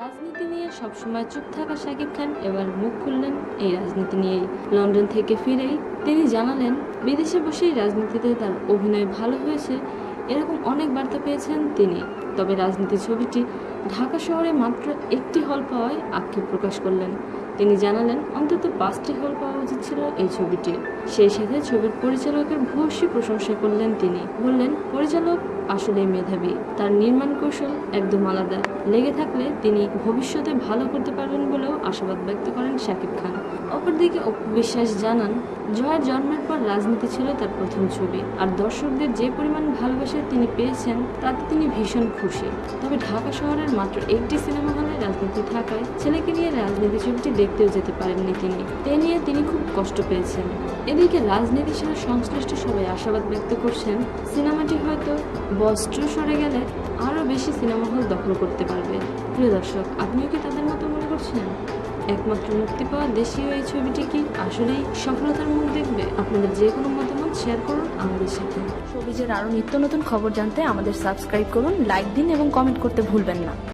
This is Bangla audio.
রাজনীতি নিয়ে সবসময় চুপ থাকা সাকিব খান এবার মুখ খুললেন এই রাজনীতি নিয়ে লন্ডন থেকে ফিরেই তিনি জানালেন, বিদেশে বসেই রাজনীতিতে তার অভিনয় ভালো হয়েছে এরকম অনেক বার্তা পেয়েছেন তিনি। তবে রাজনীতি ছবিটি ঢাকা শহরে মাত্র একটি হল পাওয়ায় আক্ষেপ প্রকাশ করলেন। তিনি জানালেন, অন্তত পাঁচটি হল পাওয়া উচিত ছিল এই ছবিটির সেই সাথে ছবির পরিচালকের ভূয়সী প্রশংসা করলেন তিনি। বললেন, পরিচালক আসলেই মেধাবী। তার নির্মাণ কৌশল একদম আলাদা। লেগে থাকলে তিনি ভবিষ্যতে ভালো করতে পারবেন বলেও আশাবাদ ব্যক্ত করেন শাকিব খান। অপরদিকে অপু বিশ্বাস জানান জয়ের জন্মের পর রাজনীতি ছিল তার প্রথম ছবি। আর দর্শকদের যে পরিমাণ ভালোবাসা তিনি পেয়েছেন, তাতে তিনি ভীষণ খুশি। তবে ঢাকা শহরের মাত্র একটি সিনেমা হলে রাজনীতি থাকায় ছেলেকে নিয়ে রাজনীতি ছবিটি দেখতেও যেতে পারেননি তিনি। তে নিয়ে তিনি খুব কষ্ট পেয়েছেন। এদিকে রাজনীতির সাথে সংশ্লিষ্ট সবাই আশাবাদ ব্যক্ত করছেন, সিনেমাটি হয়তো বস্ত্র সরে গেলে আরও বেশি সিনেমা হল দখল করতে পারবে। প্রিয় দর্শক, আপনিও কি তাদের মতো মনে করছেন? একমাত্র মুক্তি পাওয়া দেশীয় এই ছবিটি কি আসলেই সফলতার মুখ দেখবে? আপনাদের যে কোনো মতামত শেয়ার করুন আমাদের সাথে। সবিজের আরও নিত্য নতুন খবর জানতে আমাদের সাবস্ক্রাইব করুন লাইক দিন এবং কমেন্ট করতে ভুলবেন না।